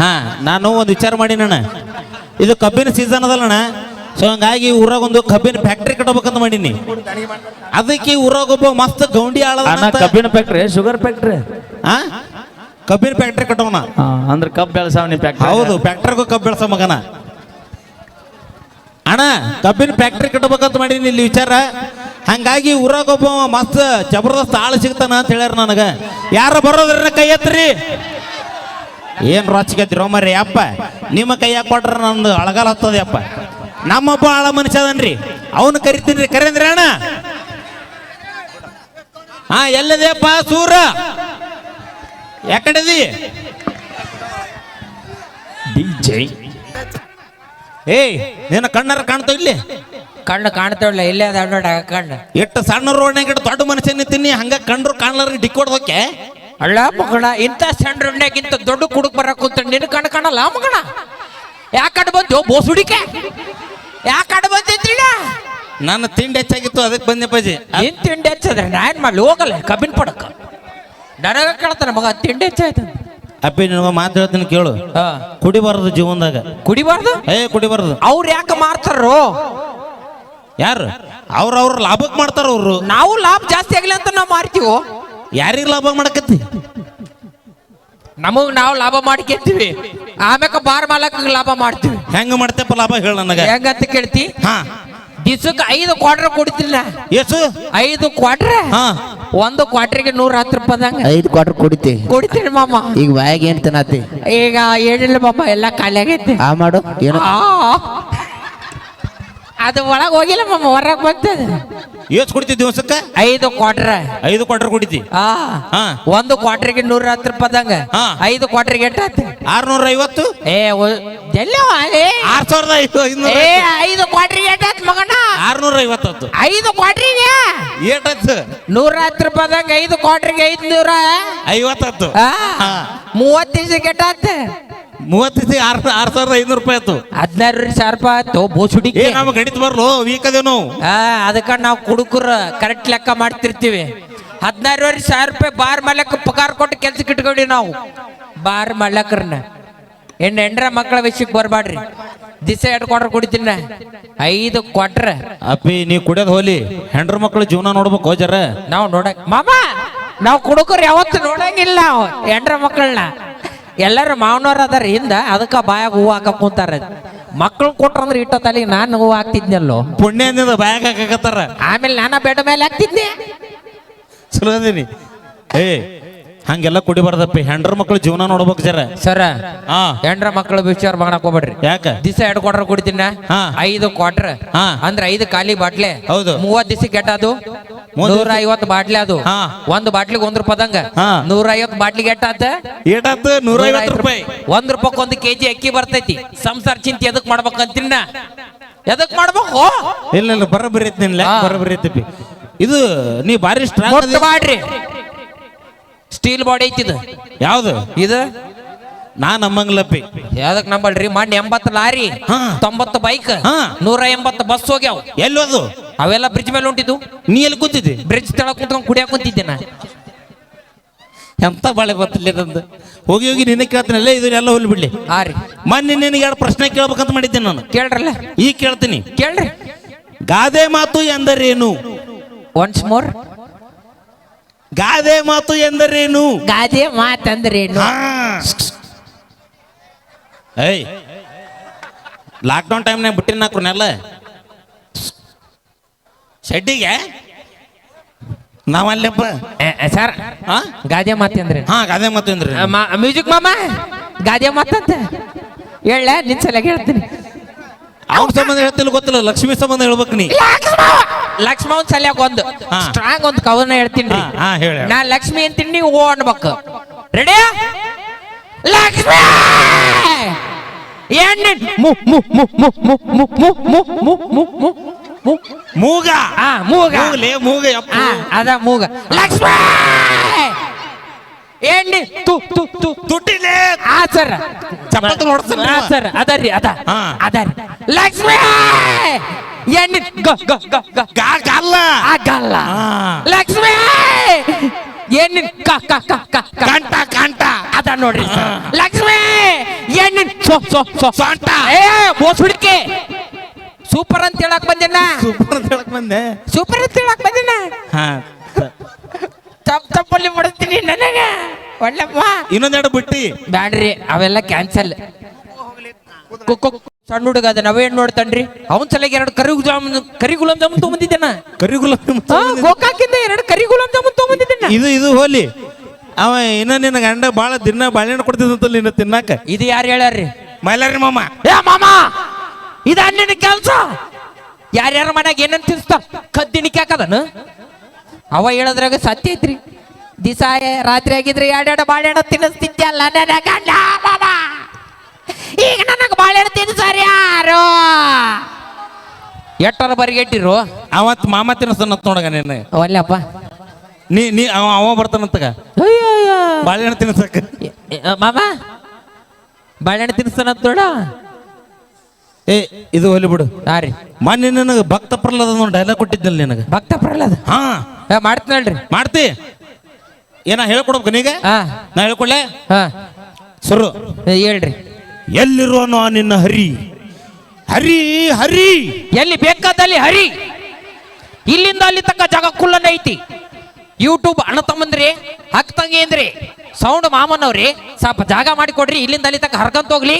ಹಾ ನಾನು ಒಂದು ವಿಚಾರ ಮಾಡಿ ಅಣ್ಣ. ಇದು ಕಬ್ಬಿನ ಸೀಸನ್ ಅದಲ್ಲಣ್ಣ ಸೊ ಹಂಗಾಗಿ ಊರಾಗ ಒಂದು ಕಬ್ಬಿನ ಫ್ಯಾಕ್ಟ್ರಿ ಕಟ್ಟಬೇಕಂತ ಮಾಡೀನಿ. ಅದಕ್ಕೆ ಊರಾಗ ಒಬ್ಬ ಮಸ್ತ್ ಗೌಂಡಿ ಆಳ ಕಬ್ಬಿನ ಫ್ಯಾಕ್ಟ್ರಿ ಶುಗರ್ ಫ್ಯಾಕ್ಟ್ರಿ ಹಾ ಕಬ್ಬಿನ ಫ್ಯಾಕ್ಟ್ರಿ ಕಟ್ಟೋಣ ಅಂದ್ರೆ ಕಬ್ಬು ಬೆಳಸಾವನಿ ಫ್ಯಾಕ್ಟ್ರಿ ಹೌದು ಫ್ಯಾಕ್ಟ್ರಿಗೂ ಕಬ್ ಬೆಳೆಸೋ ಮಗನ. ಅಣ್ಣ ಕಬ್ಬಿನ ಫ್ಯಾಕ್ಟ್ರಿ ಕಟ್ಟಬೇಕಂತ ಮಾಡೀನಿ ಇಲ್ಲಿ ವಿಚಾರ. ಹಂಗಾಗಿ ಊರಾಗ ಒಬ್ಬ ಮಸ್ತ್ ಜಬರ್ದಸ್ತ್ ಆಳು ಸಿಗ್ತಾನ ಅಂತ ಹೇಳ್ಯಾರ ನನಗ. ಯಾರ ಬರೋದ್ರ ಕೈ ಎತ್ರಿ? ಏನ್ ರೊಚ್ಚಿಗೆದ್ದಿರೋ ರೋಮರಿ ಅಪ್ಪ? ನಿಮ್ಮ ಕೈಯಾಗ ಕೊಟ್ರೆ ನಂದು ಅಳಗಾಲ ಹತ್ತದ ಅಪ್ಪ. ನಮ್ಮಪ್ಪ ಆಳ ಮನುಷ್ಯ ಅದನ್ರಿ. ಅವನು ಕರಿತೀನಿ ಕರೇಂದ್ರ ಅಣ್ಣ? ಹಾ ಎಲ್ಲದೆಯಪ್ಪ ಸೂರ? ಯಾಕಡೆದಿ? ಡಿಜೆ ಏಯ್ ನಿನ್ನ ಕಣ್ಣಾರ ಕಾಣ್ತಾವ ಇಲ್ಲಿ ಕಣ್ಣು ಕಾಣ್ತಾವಿಲ್ಲ ಇಲ್ಲೇ ಅದ ನೋಡ ಕಣ್ಣು. ಎಷ್ಟು ಸಣ್ಣ ರೋಡ್ನಾಗ ಇಟ್ಟು ದೊಡ್ಡ ಮನುಷ್ಯ ತಿನ್ನಿ ಹಂಗ ಕಂಡ್ರು ಕಾಣ್ಲಾರ ಡಿಕ್ಕೋಡ್ ಹೋಕೆ ಅಲ್ಲ ಮಗಣ ಇಂಥ ಸಣ್ಣ ದೊಡ್ಡ ಕುಡುಕ್ ಬರಕ್ ಕೂತ ನಿನ್ ಕಣ್ ಕಾಣಲ್ಲ ಮಗಣ? ಯಾಕಡ್ ಬಂದು ಬೋಸುಡಿಕೆ? ಯಾಕಡ್ ಬಂದಿದ್ದೀಳ ನನ್ನ ತಿಂಡಿ ಹೆಚ್ಚಾಗಿತ್ತು ಅದಕ್ಕೆ ಬಂದೆ ಪಜಿ ನಿನ್ ತಿಂಡಿ ಹೆಚ್ಚಾದ್ರೆ ನಾ ಏನ್ ಮಾಡ್ಲಿ? ಹೋಗಲ್ಲ ಕಬ್ಬಿನ ಪಡಕ. ನನಗ ಕೇಳ್ತಾನೆ ಮಗ ತಿಂಡಿ ಹೆಚ್ಚಾಯ್ತು ಅಪ್ಪಿ ನಿನಗ ಮಾತು ಹೇಳ್ತೀನಿ ಕೇಳು. ಹಾ. ಕುಡಿಬಾರದು ಜೀವನದಾಗ. ಕುಡಿಬಾರ್ದು? ಏ ಕುಡಿಬಾರದು. ಅವ್ರು ಯಾಕೆ ಮಾರ್ತಾರೋ? ಯಾರು? ಅವ್ರ ಅವ್ರ ಲಾಭಕ್ಕೆ ಮಾಡ್ತಾರ ಅವರು. ನಾವು ಲಾಭ ಜಾಸ್ತಿ ಆಗಲಿ ಅಂತ ನಾವು ಮಾರ್ತೀವೋ? ಯಾರಿಗೆ ಲಾಭ ಮಾಡಕತ್ತಿ? ನಮಗ್ ನಾವು ಲಾಭ ಮಾಡ್ಕೊಂತೀವಿ. ಆಮ್ಯಾಕ ಬಾರ್ ಮಾಲಕ್ ಲಾಭ ಮಾಡ್ತೀವಿ. ಹೆಂಗ ಮಾಡ್ತೇಪ್ಪ ಲಾಭ ಹೇಳ ನನಗ. ಹೆಂಗಂತ ಕೇಳ್ತಿ? ಹಾ. ದಿವ್ಸಕ್ಕೆ ಐದು ಕ್ವಾರ್ಟರ್ ಕೊಡ್ತಿಲ್ಲ. ಎಷ್ಟು ಐದು ಕ್ವಾರ್ಟರ್ ಹಾ. ಒಂದು ಕ್ವಾರ್ಟರ್ಗೆ ನೂರ ಹತ್ತು ರೂಪಾಯಿ ಐದು ಕ್ವಾರ್ಟರ್ ಕುಡಿತಿ. ಕೊಡ್ತೀನಿ ಮಾಮ. ಈಗ ಬಾಯಾಗ ಏನ್ ತಿನ್ನತಿ? ಈಗ ಏನಿಲ್ಲ ಮಾಮ ಎಲ್ಲ ಖಾಲಿ ಆಗೈತಿ ಆ ಮಾಡು ಏನು? ಆ. ಅದು ಒಳಗೆ ಹೋಗಿಲ್ಲ ಮಮ್ಮ ಹೊರಗೆ ಬಂತದ ಎಷ್ಟು ಕುಡಿತಿ ದಿವಸಕ್ಕ? ಐದು ಕ್ವಾಟ್ರ. ಐದು ಕ್ವಾಟ್ರ್ ಕುಡಿತಿ? ಆ ಹಾ. ಒಂದು ಕ್ವಾಟ್ರಿಗೆ ನೂರ ಹತ್ತು ರೂಪಾಯಿದಂಗ ಹಾ. ಐದು ಎಷ್ಟು ಎಷ್ಟಾಯ್ತು ಆರ್ನೂರ ಐವತ್ತು? ಏ ಒ- ಎಲ್ಲಿ ಅವ ಅಲ್ಲಿ? ಆರ್ ಸಾವಿರದ ಐದು ಐನೂರ ಏ ಐದು ಕ್ವಾಟ್ರಿಗೆ ಎಷ್ಟಾಯ್ತು ಮಗನ. ಆರ್ನೂರ ಐವತ್ತು ಐದು ಕ್ವಾಟ್ರಿಗೆ? ಏಟತ್ತು ನೂರ ಹತ್ತು ರೂಪಾಯಿದಂಗ ಐದು ಕ್ವಾಟ್ರಿಗೆ ಐದು ನೂರ ಐವತ್ತತ್ತು ಆ, ಹಾ. ಮೂವತ್ತು ದಿವಸ ಎಷ್ಟಾಯ್ತು ಮೂವತ್ತು ಆರ್ ಆರ್ ಸಾವಿರದ ಐನೂರು ರೂಪಾಯಿ ಆಯ್ತು. ಹದಿನಾರು ಸಾವಿರ ರೂಪಾಯಿ ಆಯ್ತು ಬೋಸುಡಿ ಏ ನಮ್ಗೆ ಗಣಿತ ಬರ್ಲು ವೀಕ್ ಅದೇವ್ ನಾವು. ಆ ಅದಕ್ಕ ನಾವು ಕುಡುಕರ ಕರೆಕ್ಟ್ ಲೆಕ್ಕ ಮಾಡ್ತಿರ್ತೀವಿ. ಹದಿನಾರುವರೆ ಸಾವಿರ ರೂಪಾಯಿ ಬಾರ್ ಮಲ್ಲಕ್ಕ ಪಗಾರ ಕೊಟ್ಟು ಕೆಲ್ಸಕ್ಕೆ ಇಟ್ಕೊಂಡಿ ನಾವು. ಬಾರ್ ಮಲ್ಲಕ್ರನ್ನ ಹೆಣ್ಣು ಹೆಂಡ್ರ ಮಕ್ಕಳ ವಿಷಯಕ್ಕೆ ಬರಬೇಡ್ರಿ ದಿಸ ಎರಡು ಕೊಟ್ರ ಕುಡಿತೀನ. ಐದು ಕೊಟ್ರ ಅಪ್ಪಿ ನೀ ಕುಡಿಯೋದು ಹೋಲಿ. ಹೆಂಡ್ರ ಮಕ್ಕಳ ಜೀವನ ನೋಡ್ಬೇಕು ಹೋಜರ ನಾವು ನೋಡಕ್ ಮಾಮ ನಾವು ಕುಡುಕರು ಯಾವತ್ತು ನೋಡಂಗಿಲ್ಲ ನಾವು ಹೆಂಡ್ರ ಮಕ್ಕಳನ್ನ. ಎಲ್ಲರೂ ಮಾವನವ್ರ ಅದಾರ ಹಿಂದ ಅದಕ್ಕೆ ಬಾಯಾಗ ಹೂವು ಹಾಕಕ್ ಕುಂತಾರ. ಮಕ್ಕಳು ಕೊಟ್ರಂದ್ರೆ ಇಟ್ಟ ತಲೆಗೆ ನಾನು ಹೂವು ಹಾಕ್ತಿದ್ನಲ್ಲೋ? ಪುಣ್ಯದಿಂದ ಬಾಯಾಗ ಹಾಕಕತ್ತಾರ. ಆಮೇಲೆ ನಾನು ಬೆಡ್ ಮೇಲೆ ಹಾಕ್ತಿದ್ದೆ. ಚಲೋ ಅದೀನಿ. ಏ ಹಂಗೆಲ್ಲ ಕುಡಿಬಾರ್ದಪ್ಪ. ಹೆಂಡ್ರ ಮಕ್ಕಳು ಜೀವನ ನೋಡ್ಬೇಕು ಜರ. ಸರ ಹಾ. ಹೆಂಡ್ರ ಮಕ್ಕಳು ವಿಚಾರ ಮಾಡಕ್ ಹೋಗ್ಬೇಡ್ರಿ. ಯಾಕ? ದಿವಸ ಎರಡು ಕ್ವಾರ್ಟರ್ ಕುಡಿತೀನ ಹಾ. ಐದು ಕ್ವಾರ್ಟರ್ ಹಾ. ಅಂದ್ರೆ ಐದು ಖಾಲಿ ಬಾಟ್ಲೆ. ಹೌದು. ಮೂವತ್ ದಿವಸ ಕೆಟ್ಟ ಅದು ನೂರ ಐವತ್ತು ಬಾಟ್ಲೆ ಅದು. ಹಾ. ಒಂದು ಬಾಟ್ಲಿಗೆ ಒಂದ್ ರೂಪಾಯಿದಂಗ ಹಾ. ನೂರ ಐವತ್ತು ಬಾಟ್ಲಿಗೆ ಎಟ್ಟಾತ? ಏಟಾತು ನೂರ ಐವತ್ತು ರೂಪಾಯಿ. ಒಂದ್ ರೂಪಾಯಿ ಒಂದು ಕೆಜಿ ಅಕ್ಕಿ ಬರ್ತೈತಿ. ಸಂಸಾರ ಚಿಂತೆ ಎದಕ್ ಮಾಡ್ಬೇಕಂತಿನ್ನ ಎದಕ್ ಮಾಡ್ಬೇಕು? ಇಲ್ಲ ಇಲ್ಲ ಬರಬರಿ ಐತಿ ನಿನ್ ಲೆಕ್ಕ ಹಾ. ಬರೋಬ್ಬರಿ ಐತಿ ಇದು ನೀ ಭಾರಿ ಸ್ಟ್ರಾಂಗ್ ಮೊಟ್ಟ ಮಾಡ್ರಿ ಸ್ಟೀಲ್ ಬಾಡಿ ಐತಿದು ಯಾವ್ದು? ಇದು? ನಾ ನಮ್ಮಂಗ್ಲಪ್ಪಿ. ಯಾವ್ದಕ್ ನಂಬಲ್ರಿ? ಮಣ್ಣು ಎಂಬತ್ತು ಲಾರಿ. ತೊಂಬತ್ತು ಬೈಕ್. ನೂರ ಎಂಬತ್ತು ಬಸ್ ಹೋಗ್ಯಾವ. ಎಲ್ಲೋದು? ಅವೆಲ್ಲ ಬ್ರಿಡ್ಜ್ ಮೇಲೆ ಉಂಟಿದ್ದು ನೀ ಎಲ್ಲಿ ಕೂತಿದ್ದಿ? ಬ್ರಿಡ್ಜ್ ತಳಕ್ ಕುತ್ಕೊಂಡು ಕುಡಿಯಾಕ ಕುಂತಿದ್ದೆ ನಾ. ಎಂತ ಬಾಳೆ ಬರ್ತಿಲ್ಲ ಇದಂದು ಹೋಗಿ ಹೋಗಿ ನಿನ್ನ ಕೇಳ್ತೀನಲ್ಲ ಇದನ್ನೆಲ್ಲ ಹೋಲಿ ಬಿಡ್ಲಿ. ಹಾ ರೀ. ಮೊನ್ನೆ ನಿನಗೆ ಎರಡು ಪ್ರಶ್ನೆ ಕೇಳ್ಬೇಕಂತ ಮಾಡಿದ್ದೆ ನಾನು. ಕೇಳ್ರಲ್ಲ? ಈಗ ಕೇಳ್ತೀನಿ. ಕೇಳ್ರಿ. ಗಾದೆ ಮಾತು ಎಂದರೇನು? ಒನ್ಸ್ ಮೋರ್ ಗಾದೆ ಮಾತು ಎಂದರೇನು? ಗಾದೆ ಮಾತಂದ್ರೇನು. ಏಯ್. ಲಾಕ್ಡೌನ್ ಟೈಮ್ನಾಗ ಬಿಟ್ಟಿನ ಹಾಕ್ರನ್ನೆಲ್ಲ ಶೆಡ್ಡಿಗೆ? ನಾವಲ್ಲಪ್ಪ ಸರ್. ಗಾದೆ ಮಾತಂದ್ರೆ ಹಾ ಗಾದೆ ಮಾತು ಅಂದ್ರೆ ಮ್ಯೂಸಿಕ್ ಮಾಮ? ಗಾದೆ ಮಾತಂತ ಹೇಳ ನಿನ್ ಸಲ ಹೇಳ್ತೀನಿ. ಅವ್ನ ಸಂಬಂಧ ಹೇಳ್ತಿಲ್ಲ ಗೊತ್ತಿಲ್ಲ ಲಕ್ಷ್ಮಿ ಸಂಬಂಧ ಹೇಳ್ಬೇಕು ನೀ ಲಕ್ಷ್ಮಣ್ ಸಲ್ಯಾಕ ಒಂದು ಹಾ. ಸ್ಟ್ರಾಂಗ್ ಒಂದು ಕವನ ಹೇಳ್ತೀನಿ ಹಾ, ಹಾ, ಹೇಳು, ಹೇಳು. ನಾ ಲಕ್ಷ್ಮಿ ಅಂತೀನಿ ನೀವು ಓ ಅನ್ಬೇಕು ರೆಡಿ ಲಕ್ಷ್ಮಿ ಎಣ್ಣೆ ಮು ಮು ಮು ಮು ಮು ಮು ಮು ಮು ಮು ಮು ಮು ಮು ಮೂಗ ಆ ಮೂಗ ಮೂಗಲೇ ಮೂಗ ಯಪ್ಪ ಆ ಅದ ಮೂಗ ಲಕ್ಷ್ಮಿ ಎಣ್ಣೆ ತು ತು ತು. ತುಟ್ಟಿಲೆ ಆ ಸರ್. ಚಪಾತಿ ನೋಡ್ತೀನಿ ಆ. ಸರ್. ಅದರಿ ಅದ. ಹಾ. ಅದರಿ ಲಕ್ಷ್ಮಿ! ಎಣ್ಣೆ ಗ ಗ ಗ ಗ. ಗಲ್ಲ. ಆಗಲ್ಲ ಹಾ. ಲಕ್ಷ್ಮಿ! ಏನ್ ಕ ಕ ಕ ಕ ಕಂಟ ಕಂಟ ಅದ ನೋಡ್ರಿ ಲಕ್ಷ್ಮಿ! ಎಣ್ಣಿ ಸೊ ಸೊ ಸೊ. ಸೊಂಟ. ಏ ಬೋಸ್ ಹುಡುಕಿ. ಸೂಪರ್ ಅಂತ ಹೇಳಕ್ ಬಂದಿನ? ಸೂಪರ್ ಅಂತ ಹೇಳಕ್ ಬಂದೆ. ಸೂಪರ್ ಅಂತ ಹೇಳಕ್ ಬಂದಿನ? ಹಾ. ತಪ್ಪ ತಪ್ಪಲ್ಲಿ ಬಿಡ್ತೀನಿ ನನಗ. ಒಳ್ಳೆಪ್ಪ. ಇನ್ನೊಂದೆರಡು ಬಿಟ್ಟಿ. ಬ್ಯಾಡ್ರಿ ಅವೆಲ್ಲ ಕ್ಯಾನ್ಸಲ್ ಸಣ್ಣ ಹುಡುಗ ಅದ ನಾವೇ ನೋಡ್ತಾನ್ರಿ? ಅವನ್ ಸಲಗೆ ಎರಡು ಕರಿ ಗುಲಾಮ್ ಕರಿ ಗುಲಾಮ್ ಜಾಮೂನ್ ತಗೊಂಬಂದಿದ್ದೇನ? ಕರಿ ಗುಲಾಬ್ ಜಾಮೂನ್ ಗೋಕಾಕಿಂದ ಎರಡು ಕರಿ ಗುಲಾಮ್ ಜಾಮೂನ್ ತಗೊಂಬಂದಿದ್ದೇನ? ಇದು ಇದು ಹೋಲಿ. ಅವ ಇನ್ನ ನಿನ್ನ ಗಂಡ ಬಾಳ ದಿನ ಬಾಳೆಹಣ್ಣು ಕೊಡ್ತಿದ್ದಂತ ನಿನ್ನ ತಿನ್ನಾಕ. ಇದು ಯಾರು ಹೇಳ್ಯಾರ್ರಿ? ಮೈಲಾರಿ ಮಾಮ. ಏ ಮಾಮ! ಇದ ನಿನ್ನ ಕೆಲ್ಸ. ಯಾರ್ಯಾರ ಮನ್ಯಾಗ ಏನಂತ ತಿನ್ಸ್ತಾವ ಕದ್ದಿಣಿಕೆ ಹಾಕದನು ಅವ ಹೇಳದ್ರಾಗ ಸತ್ಯ ಐತ್ರಿ. ದಿಸ ರಾತ್ರಿ ಆಗಿದ್ರೆ ಎರಡೆರಡು ಬಾಳೆಹಣ್ಣು ತಿನ್ನಿಸ್ತಿದ್ದಲ್ಲ ನನ್ನ ಗಂಡ ಮಾಮ ಈಗ ನನಗೆ ಬಾಳೆಹಣ್ಣು ತಿನ್ನಿಸಾರ ಯಾರು ಎಟ್ಟರ ಬರಿಗೆಟ್ಟಿರು ಅವತ್ ಮಾಮ ತಿನ್ನಿಸ್ತಾನ ನೋಡಗ ನಿನ್ನ. ಒಲ್ಲಪ್ಪ ನೀ ನೀ ಅವ ಅವ ಬರ್ತಾನಂತಗ? ಬಾಳೆಹಣ್ಣು ತಿನ್ನಿಸಕ ಮಾಮ. ಬಾಳೆಹಣ್ಣು ತಿನ್ನಿಸ್ತಾನಂತ ನೋಡ. ಏ ಇದು ಹೊಲಿ ಬಿಡು. ಹಾ ರೀ. ಮೊನ್ನೆ ನನಗೆ ಭಕ್ತ ಪ್ರಹ್ಲಾದ ಡೈಲಾಗ್ ಕೊಟ್ಟಿದ್ದಲ್ಲ ನಿನಗೆ. ಭಕ್ತ ಪ್ರಹ್ಲಾದ? ಹಾ. ಏ, ಮಾಡ್ತೀನಲ್ರಿ. ಮಾಡ್ತಿ? ಏನ ಹೇಳ್ಕೊಡ್ಬೇಕು ನೀಗ? ಹಾ ನಾ ಹೇಳ್ಕೊಳ್ಳೆ ಹಾ ಸುರು. ಏ, ಹೇಳ್ರಿ. ಎಲ್ಲಿರೋ ಆ ನಿನ್ನ ಹರಿ? ಹರಿ ಹರಿ. ಎಲ್ಲಿ ಬೇಕಾದಲ್ಲಿ ಹರಿ. ಇಲ್ಲಿಂದ ಅಲ್ಲಿ ತಕ್ಕ ಜಾಗ ಕುಲ್ಲನ ಐತಿ. ಯೂಟ್ಯೂಬ್ ಅಣ್ಣ ತಮ್ಮಂದ್ರಿ ಅಕ್ಕ ತಂಗಿ ಅಂದ್ರಿ ಸೌಂಡ್ ಮಾಮನವ್ರಿ ಸ್ವಲ್ಪ ಜಾಗ ಮಾಡಿ ಕೊಡ್ರಿ ಇಲ್ಲಿಂದ ಅಲ್ಲಿ ತಕ್ಕ ಹರ್ಕಂತ ಹೋಗ್ಲಿ.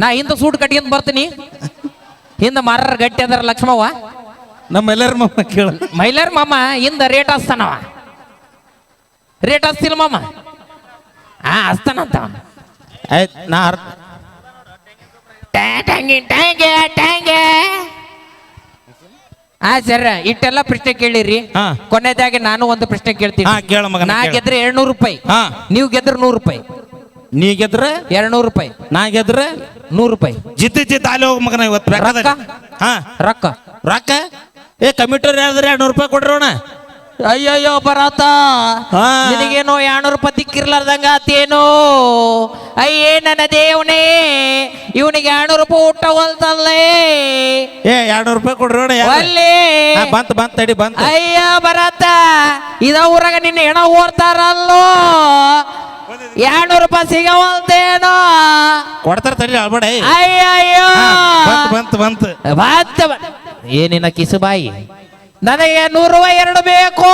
ನಾ ಹಿಂದ ಸೂಟ್ ಕಟ್ಕೊಂಡ್ ಬರ್ತೀನಿ. ಹಿಂದ ಮಾರರ ಗಟ್ಟಿ ಅದರ ಲಕ್ಷ್ಮವ್ವ. ನಮ್ಮೆಲ್ಲರ ಮಾಮ ಕೇಳ. ಮೈಲರ್ ಮಾಮ ಹಿಂದ ರೇಟ್ ಹಸ್ತಾನವ ರೇಟ್ ಹಸ್ತಿಲ್ಲ ಮಾಮ? ಹಾ ಹಸ್ತಾನಂತ ಅವ. ಆಯ್ತು ನಾ ಅರ್- ಟ್ಯಾ ಟ್ಯಾಂಗಿ ಟ್ಯಾಂಗೆ ಟ್ಯಾಂಗೆ ಹಾ ಸರ್ ಇಟ್ಟೆಲ್ಲ ಪ್ರಶ್ನೆ ಕೇಳಿರಿ. ಹಾ. ಕೊನೆದಾಗಿ ನಾನು ಒಂದು ಪ್ರಶ್ನೆ ಕೇಳ್ತೀನಿ. ಹಾ ಕೇಳ ಮಗನ ನಾ ಕೇಳ. ಗೆದ್ರೆ ಎರಡ್ನೂರು ರೂಪಾಯಿ. ಹಾ. ನೀವು ಗೆದ್ರೆ ನೂರು ರೂಪಾಯಿ. ನೀ ಗೆದ್ರೆ? ಎರಡ್ನೂರು ರೂಪಾಯಿ. ನಾ ಗೆದ್ರೆ? ನೂರು ರೂಪಾಯಿ. ಜಿದ್ದು ಜಿದ್ದು ಅಲ್ಲಿ ಹೋಗ್ ಮಗನ ಇವತ್ತು. ರೊಕ್ಕ? ಹಾ. ರೊಕ್ಕ. ರೊಕ್ಕ? ಏ ಕಮಿಟರ್ ಯಾವ್ದ್ರೆ ಎರಡ್ನೂರು ರೂಪಾಯಿ ಕೊಡ್ರೋಣ ಅಯ್ಯಯ್ಯೋ ಬರಾತ. ನಿನಗೇನೋ ಎರಡ್ನೂರು ರೂಪಾಯಿ ದಿಕ್ಕಿರ್ಲಾರ್ದಂಗ ಆತೇನೋ? ಅಯ್ಯೇ ನನ್ನ ದೇವನೇ ಇವನಿಗೆ ಎರಡ್ನೂರು ರೂಪಾಯಿ ಊಟ ಹೊಲ್ತಲ್ಲೇ. ಏ ಎರಡ್ನೂರು ರೂಪಾಯಿ ಕೊಡ್ರೋಣ ಅಲ್ಲಿ ಬಂತ ಬಂತ ತಡಿ ಬಂತ. ಅಯ್ಯ ಬರತ್ತ ಇದ ಊರಾಗ ನಿನ್ನ ಹೆಣ ಓಡ್ತಾರಲ್ಲೋ? ಎರಡ್ನೂರು ರೂಪಾಯಿ ಸಿಗವಲ್ತೇನೋ? ಕೊಡ್ತಾರ ತಡಿ ಅಳ್ಬೇಡ. ಅಯ್ಯಯ್ಯೋ. ಬಂತ ಬಂತ ಬಾ ಬಂತ್ ಏನಿನ ಕಿಸುಬಾಯಿ ನನಗೆ ನೂರು ಎರಡು ಬೇಕು.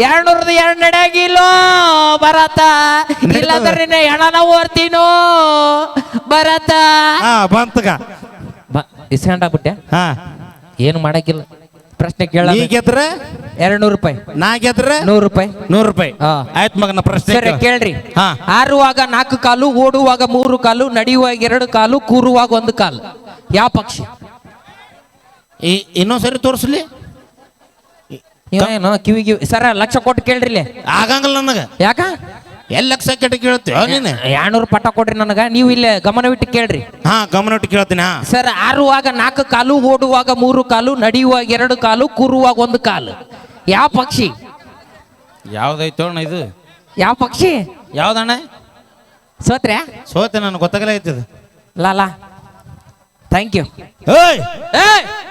ಎರಡ್ನೂರದ ಎರಡು ನಡೆಯಾಗಿಲ್ಲೋ ಬರತ್ತ. ಇಲ್ಲಾಂದ್ರೆ ನಿನ್ನ ಹೆಣನ ಓರ್ತೀನೋ ಭರತ ಹಾ ಬಂತಗ ಇಸ್ಕೊಂಡಾಗ್ಬಿಟ್ಟೆ ಹಾ. ಏನು ಮಾಡಕ್ಕಿಲ್ಲ. ಪ್ರಶ್ನೆ ಕೇಳ ನೀ ಗೆದ್ರೆ? ಎರಡು ನೂರು ರೂಪಾಯಿ. ನಾ ಗೆದ್ರೆ? ನೂರು ರೂಪಾಯಿ. ನೂರು ರೂಪಾಯಿ. ಹಾ. ಆಯ್ತು ಮಗನ ಪ್ರಶ್ನೆ ಸರಿ ಕೇಳು. ಕೇಳ್ರಿ. ಹಾ. ಆರುವಾಗ ನಾಲ್ಕು ಕಾಲು ಓಡುವಾಗ ಮೂರು ಕಾಲು ನಡೆಯುವಾಗ ಎರಡು ಕಾಲು ಕೂರುವಾಗ ಒಂದು ಕಾಲು. ಯಾವ ಪಕ್ಷಿ? ಈ ಇನ್ನೊಂದ್ಸರಿ ತೋರಿಸ್ಲಿ. ಏನೋ ಕಿವಿ ಕಿವಿ ಸರ ಲಕ್ಷ ಕೊಟ್ಟು ಕೇಳ್ರಿ ಇಲ್ಲಿ. ಆಗಂಗಿಲ್ಲ ನನಗ. ಯಾಕ? ಎಲ್ಲಿ ಲಕ್ಷ ಕೆಟ್ಟ ಕೇಳ್ತೀವ ನೀನು. ಎರಡ್ನೂರು ಪಟ್ಟ ಕೊಡ್ರಿ ನನಗ. ನೀವು ಇಲ್ಲೇ ಗಮನವಿಟ್ಟು ಕೇಳ್ರಿ. ಹಾ ಗಮನ ಇಟ್ಟು ಕೇಳ್ತೀನಿ ಹಾ. ಸರ್ ಆರುವಾಗ ನಾಲ್ಕು ಕಾಲು ಓಡುವಾಗ ಮೂರು ಕಾಲು ನಡೆಯುವಾಗ ಎರಡು ಕಾಲು ಕೂರುವಾಗ ಒಂದು ಕಾಲು. ಯಾವ ಪಕ್ಷಿ? ಯಾವ್ದೈತೋ ಅಣ್ಣ ಇದು. ಯಾವ ಪಕ್ಷಿ? ಯಾವ್ದಣ್ಣ? ಸೋತ್ರ್ಯಾ? ಸೋತೆ ನನಗೆ ಗೊತ್ತಾಗಲ್ಲ ಐತದ ಲಾಲಾ ಥ್ಯಾಂಕ್ ಯು ಏಯ್!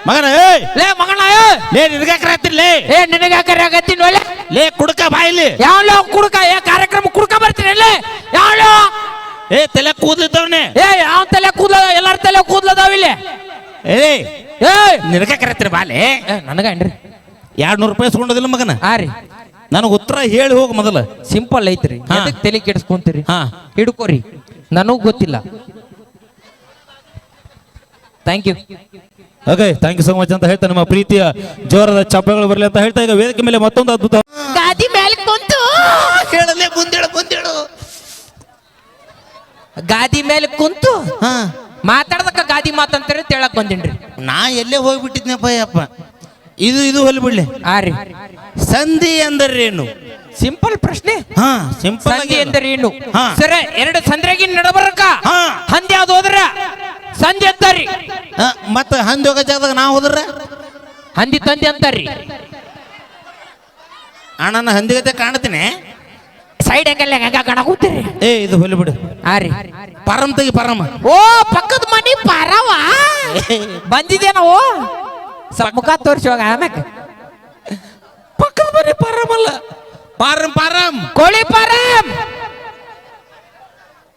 ಮಗನ ಏಯ್! ಲೇ ಮಗನ ಏ! ಲೇ ನಿನಗಾಕ್ರಾತಿರ್ ಲೇ! ಏ ನಿನಗೆ ಕರೆಯಾಗತ್ತೀನಿ ಒಳ್ಳೆ? ಲೇ ಕುಡ್ಕ ಬಾಯಿಲಿ ಯಾವ್ಲೋ ಕುಡ್ಕ ಏ ಕಾರ್ಯಕ್ರಮ ಕುಡ್ಕ ಬರ್ತೀನಿ ಅಲ್ಲೇ ಯಾವ್ಲೋ? ಏ ತಲೆ ಕೂದಲಿದ್ದವನೇ? ಏ ಯಾವ ತಲೆ ಕೂದಲ ಎಲ್ಲಾರ ತಲೆ ಕೂದಲದಾವ ಇಲ್ಲಿ? ಏ ಏ ನಿನಗಾಕ್ರಾತಿರ್ ಬಾಲೆ ನನಗೆ ನನಗ ಏನ್ರಿ? ಎರಡು ನೂರು ರೂಪಾಯಿ ಇಸ್ಕೊಂಡೋದಿಲ್ಲ ಮಗನ? ಹಾ ರೀ. ನನಗೆ ಉತ್ತರ ಹೇಳಿ ಹೋಗು ಮೊದಲು. ಸಿಂಪಲ್ ಐತ್ರಿ. ಅದಕ್ಕೆ ತಲೆ ಕೆಡಿಸ್ಕೊಂತೀರಿ? ಹಾ. ಹಿಡ್ಕೋರಿ. ನನಗೆ ಗೊತ್ತಿಲ್ಲ. Thank you okay thank you so much ಅಂತ ಹೇಳ್ತಾ ನಿಮ್ಮ ಪ್ರೀತಿಯ ಜೋರದ ಚಪ್ಪಗಳು ಬರಲಿ ಅಂತ ಹೇಳ್ತಾ ಈಗ ವೇದಿಕೆ ಮೇಲೆ ಮತ್ತೊಂದು ಅದ್ಭುತ ಗಾದಿ ಮೇಲೆ ಕುಂತು. ಹೇಳಲೇ ಮುಂದೇಳು ಮುಂದೇಳು. ಗಾದಿ ಮೇಲೆ ಕುಂತು. ಹಾ. ಮಾತಾಡ್ದಕ್ಕ ಗಾದಿ ಮಾತಂತಾರೆ ತೇಳಕ್ ಬಂದಿನ್ರಿ. ನಾ ಎಲ್ಲೇ ಹೋಗ್ಬಿಟ್ಟಿದ್ನಪ್ಪ ಯಪ್ಪ ಇದು ಇದು ಹೊಲ್ಬಿಡ್ಲಿ ಆರಿ ಆ ರೀ. ಸಂಧಿ ಅಂದರೇನು ಸಿಂಪಲ್ ಪ್ರಶ್ನೆ. ಹಾ ಸಿಂಪಲ್ ಸಂಧಿ ಎಂದರೆ ಏನು ಹಾ. ಸರ ಎರಡು ಸಂದ್ರೆಗಿನ್ ನಡಬರಕ? ಹಾ. ಹಂದಿ ಯಾವ್ದು ಹೋದ್ರ? ಸಂಧಿ ಮತ್ತ ಹಂದಿ ಹೋಗೋ ಜಾಗದಾಗ ನಾವು ಹೋದ್ರ? ಹಂದಿ ತಂದಿ ಅಂತಾರ್ರಿ. ಅಣ್ಣನ ಹಂದಿಗತೆ ಕಾಣ್ತೀನಿ. ಸೈಡ್ ಹೆಂಗಲ್ಲ ಹೆಂಗ ಏ ಇದು ಹೊಲಿ ಬಿಡು. ಆ ರೀ. ಪರಮ್ ತೆಗಿ ಪರಮ ಓ ಪಕ್ಕದ ಮನಿ ಪರವ? ಬಂದಿದ್ದೇನೋ ಸ್ವಲ್ಪ ಮುಖ ತೋರಿಸುವಾಗ ಆಮ್ಯಾಕ. ಪಕ್ಕದ ಮನೆ ಪರಮಲ್ಲ ಪಾರಂ ಪಾರಂ. ಕೋಳಿ ಪಾರಂ.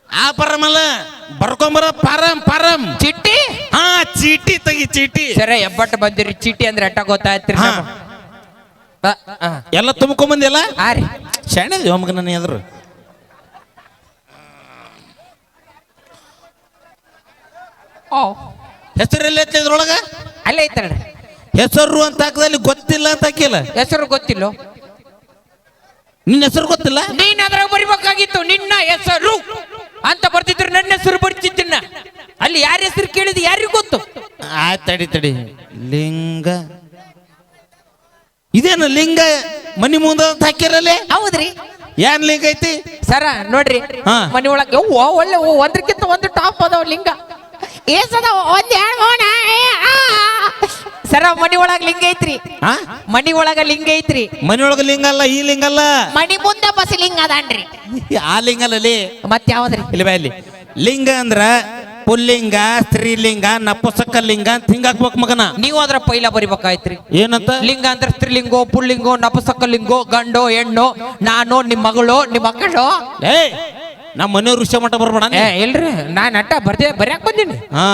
ಆ ಪರಮಲ್ಲ ಪರಂ ಅಲ್ಲ. ಬರ್ಕೊಂಬರ ಪರಂ ತೆಗಿ ಚೀಟಿ. ಸರಿ ಎಬ್ಬಟ್ಟು ಬಂದಿರಿ ಚೀಟಿ ಅಂದ್ರೆ ಎಟ್ಟ ಗೊತ್ತಾಯ್ತ್ರಿ ಹಾ. ನಮ್ಗ್. ಬ- ಆ, ಎಲ್ಲ ತುಂಬ್ಕೊಂಬಂದಿಲ್ಲ ಆ ರೀ. ಶಾಣೆ ಮಗ ನನ್ನ ಎದುರು. ಓ. ಹೆಸರು ಎಲ್ಲಿ ಐತಿ ಇದ್ರೊಳಗ ಅಲ್ಲೇ ಐತಣ್ಣ ಹೆಸರು ಅಂತ ಹಾಕದಲ್ಲಿ ಗೊತ್ತಿಲ್ಲ ಅಂತ ಹಾಕಿಲ್ಲ? ಹೆಸರು ಗೊತ್ತಿಲ್ಲ? ನಿನ್ನ ಹೆಸರು ಗೊತ್ತಿಲ್ಲ? ನೀನ್ ಅದ್ರಾಗ ಬರಿಬೇಕಾಗಿತ್ತು ನಿನ್ನ ಹೆಸರು. ಅಂತ ಬರ್ತಿದ್ರು ನನ್ನ ಹೆಸರು ಬರ್ತಿದ್ದನ್ನ. ಅಲ್ಲಿ ಯಾರ ಹೆಸರು ಕೇಳಿದ್ ಯಾರಿಗೂ ಗೊತ್ತು? ಆಯ್ತು ತಡಿ ತಡಿ. ಲಿಂಗ. ಇದೇನು ಲಿಂಗ? ಮನಿ ಮುಂದ ಅಂತ ಹಾಕಿರಲ್ಲೇ ಹೌದ್ರಿ. ಏನ್ ಲಿಂಗ ಐತಿ? ಸರ ನೋಡ್ರಿ. ಹಾ. ಮನಿ ಒಳಗೆ ಯವ್ವ ಒಳ್ಳೆ ಓ, ಒಂದ್ರಕ್ಕಿಂತ ಒಂದು ಟಾಪ್ ಅದಾವ ಲಿಂಗ. ಏಸದ ಒಂದ್ ಎರಡು ಮೂರ, ಏ, ಆ. ಸರ ಮನಿ ಒಳಗ ಲಿಂಗ ಐತ್ರಿ. ಹಾ? ಮನಿ ಒಳಗ ಲಿಂಗ ಐತ್ರಿ. ಒಳಗ ಲಿಂಗ ಅಲ್ಲ ಈ ಲಿಂಗ ಅಲ್ಲ? ಮನಿ ಮುಂದೆ ಬಸ್ ಲಿಂಗ ಅದಾನ್ರಿ. ಆ ಲಿಂಗ ಅಲ್ಲ. ಲೇ. ಮತ್ ಯಾವ್ದ್ರಿ ಇಲ್ಲಿ ಬಾ ಇಲ್ಲಿ. ಲಿಂಗ ಅಂದ್ರ ಪುಲ್ಲಿಂಗ ಸ್ತ್ರೀಲಿಂಗ ನಪುಸಕ ಲಿಂಗ ಅಂತ ಹಿಂಗ ಹಾಕ್ಬೇಕು ಮಗನ. ನೀವು ಅದ್ರ ಪೈಲ ಬರಿಬೇಕಾಯ್ತ್ರಿ. ಏನಂತ? ಲಿಂಗ ಅಂದ್ರೆ ಸ್ತ್ರೀಲಿಂಗೋ ಪುಲ್ಲಿಂಗೋ ನಪುಸಕ ಲಿಂಗೋ ಗಂಡೋ ಹೆಣ್ಣು ನಾನು ನಿಮ್ ಮಗಳು ನಿಮ್ ಮಕ್ಕಳು ಏ ನಮ್ಮ ಮನೆಯವ್ರ ಋಷ್ಯ ಮಠ ಬರ್ಬೇಡ ಏ ಇಲ್ರಿ ನಾನು ಅಟ್ಟ ಬರ್ದೇ ಬರ್ಯಾಕ್ ಬಂದೀನಿ. ಹಾ.